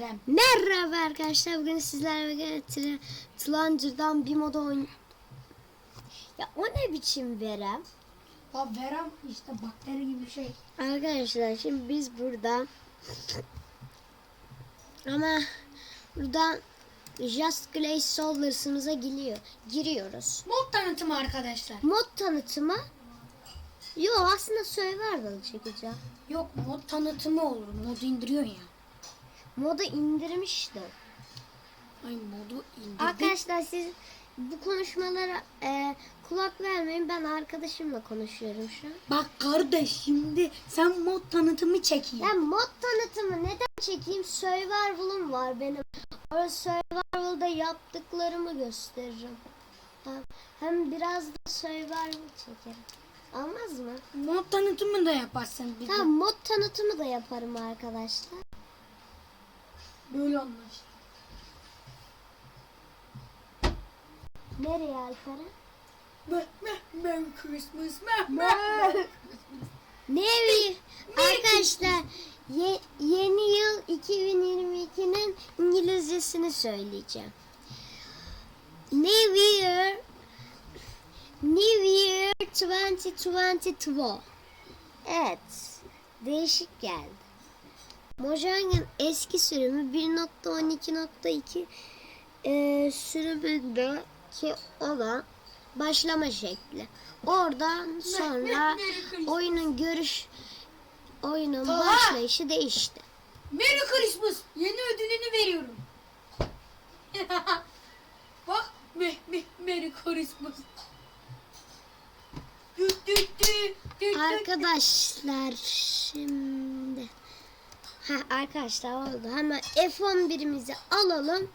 Verem. Merhaba arkadaşlar bugün sizlerle birlikte Tlancır'dan bir moda oyun... Ya o ne biçim verem? Ya verem işte bakteri gibi bir şey. Arkadaşlar şimdi biz burada ama buradan Just Glaze Solers'ımıza giriyor, giriyoruz. Mod tanıtımı arkadaşlar. Mod tanıtımı Yo aslında Survival çekeceğim. Yok mod tanıtımı olur. Modu indiriyorsun ya. Moda indirmiştim. Ay modu indirdik. Arkadaşlar siz bu konuşmalara e, kulak vermeyin. Ben arkadaşımla konuşuyorum şu an. Bak kardeş şimdi sen mod tanıtımı çekeyim. Ben mod tanıtımı neden çekeyim? Survival'ım var benim. O Survival'da yaptıklarımı gösteririm. Hem, hem biraz da Survival çekerim. Olmaz mı? Mod tanıtımı da yaparsın bir de. Tamam mod tanıtımı da yaparım arkadaşlar. Böyle anlaştık. Nereye Alperen? Meh, meh, Merry Christmas. Meh, meh. Nevi arkadaşlar ye- yeni yıl 2022'nin İngilizcesini söyleyeceğim. New Year New Year 2022 Evet değişik geldi. Mojang'ın eski sürümü 1.12.2 e, sürümündeki olan başlama şekli. Oradan sonra oyunun görüş oyunun Talha! başlayışı değişti. Merry Christmas. Yeni ödülünü veriyorum. Bak. Meh, meh, Merry Christmas. Arkadaşlar şimdi ha arkadaşlar oldu. Hemen F11'imizi alalım.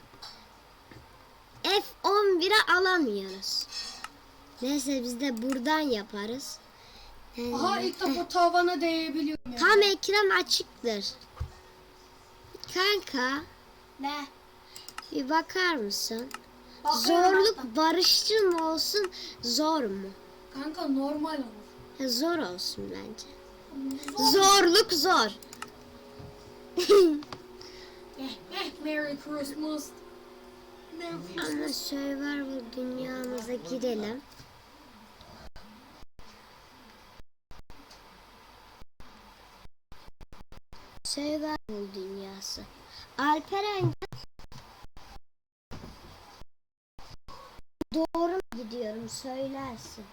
F11'e alamıyoruz. Neyse biz de buradan yaparız. Yani Aha ilk defa tavana değebiliyorum. ya. tam ekran açıktır. Kanka Ne? bir bakar mısın? Bakıyorum Zorluk hatta. barışçıl mı olsun zor mu? Kanka normal olur. Zor olsun bence. Zor. Zorluk zor. Merry Christmas. Ama Survivor dünyamıza girelim. Survivor dünyası. Alperen. Doğru mu gidiyorum söylersin.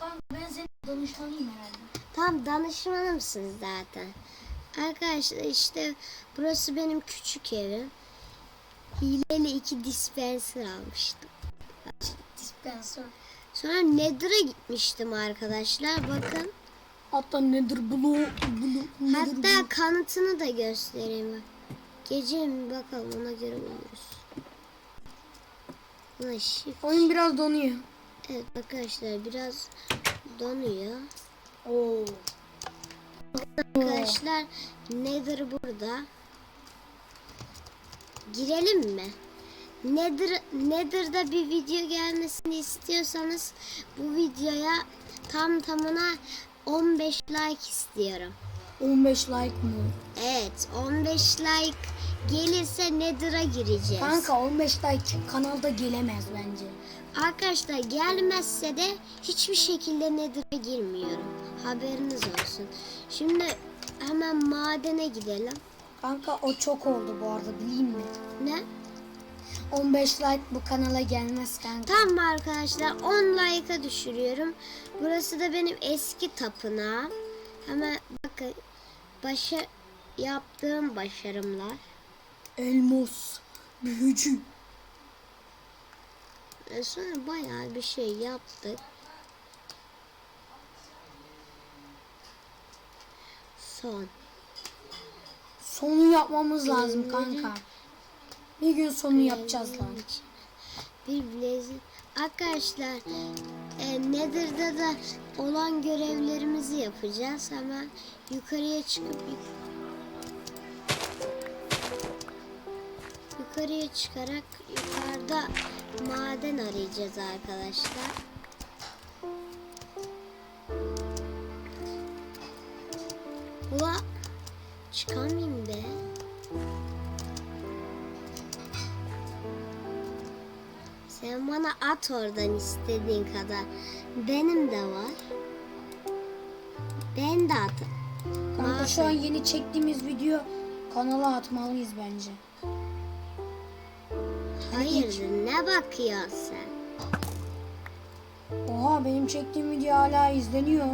Kanka ben senin danışmanıyım herhalde. Tam danışmanımsın zaten. Arkadaşlar işte burası benim küçük evim. Hileli iki dispenser almıştım. Dispenser. Sonra Nether'a gitmiştim arkadaşlar. Bakın. Hatta nedir blue blue Hatta kanıtını da göstereyim. Gece mi bakalım ona göre. Buna shift. Oyun biraz donuyor. Evet arkadaşlar biraz donuyor. Oo. Arkadaşlar Nether burada. Girelim mi? Nether, Nether'da bir video gelmesini istiyorsanız bu videoya tam tamına 15 like istiyorum. 15 like mı? Evet 15 like gelirse Nether'a gireceğiz. Kanka 15 like kanalda gelemez bence. Arkadaşlar gelmezse de hiçbir şekilde Nether'a girmiyorum. Haberiniz olsun. Şimdi hemen madene gidelim. Kanka o çok oldu bu arada bileyim mi? Ne? 15 like bu kanala gelmez kanka. Tamam arkadaşlar 10 like'a düşürüyorum. Burası da benim eski tapınağım. Hemen bakın başa yaptığım başarımlar. Elmas. Büyücü. E, Sonra bayağı bir şey yaptık. Son. Sonu yapmamız lazım kanka. Bir gün sonu yapacağız lan. Bir bilezik. Arkadaşlar e, Nether'da da olan görevlerimizi yapacağız. Hemen yukarıya çıkıp yuk- yukarıya çıkarak yukarıda maden arayacağız arkadaşlar. Ula çıkamayayım be. Sen bana at oradan istediğin kadar. Benim de var. Ben de at. Kanka şu an yeni çektiğimiz video kanala atmalıyız bence. Hayırdır ne bakıyorsun sen? Oha benim çektiğim video hala izleniyor.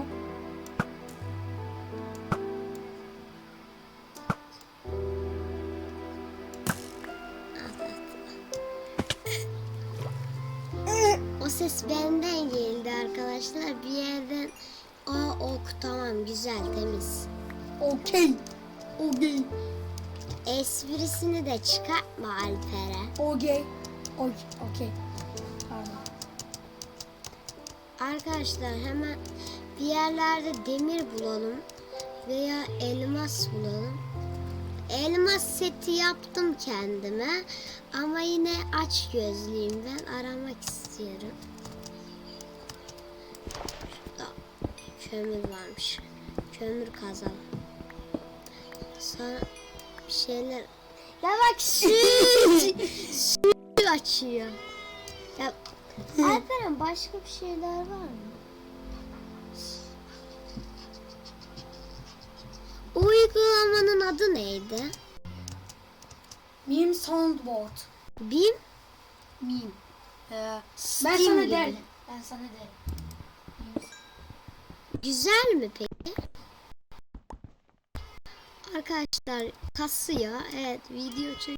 O ses benden geldi arkadaşlar. Bir yerden Aa ok tamam güzel temiz. Okey. Okey. Esprisini de çıkartma Alper'e. Okey. Okey. Okey. Pardon. Arkadaşlar hemen bir yerlerde demir bulalım veya elmas bulalım. Elmas seti yaptım kendime ama yine aç gözlüyüm ben aramak istiyorum. Şurada kömür varmış. Kömür kazalım. Sonra bir şeyler... Ya bak süt! süt açıyor. Ya Alperen başka bir şeyler var mı? Uygulamanın adı neydi? Meme soundboard. BIM? Meme. Ee, ben Steam sana gibi. derim. Ben sana derim. Güzel mi peki? Arkadaşlar kasıyor. Evet video çek.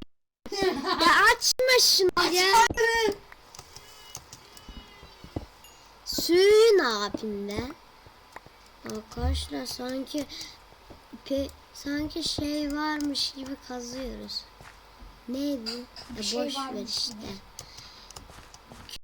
ya açma şunu ya. Suyu ne yapayım ben? Arkadaşlar sanki pe, sanki şey varmış gibi kazıyoruz. Neydi? Ya Bir şey boş ver işte. gibi.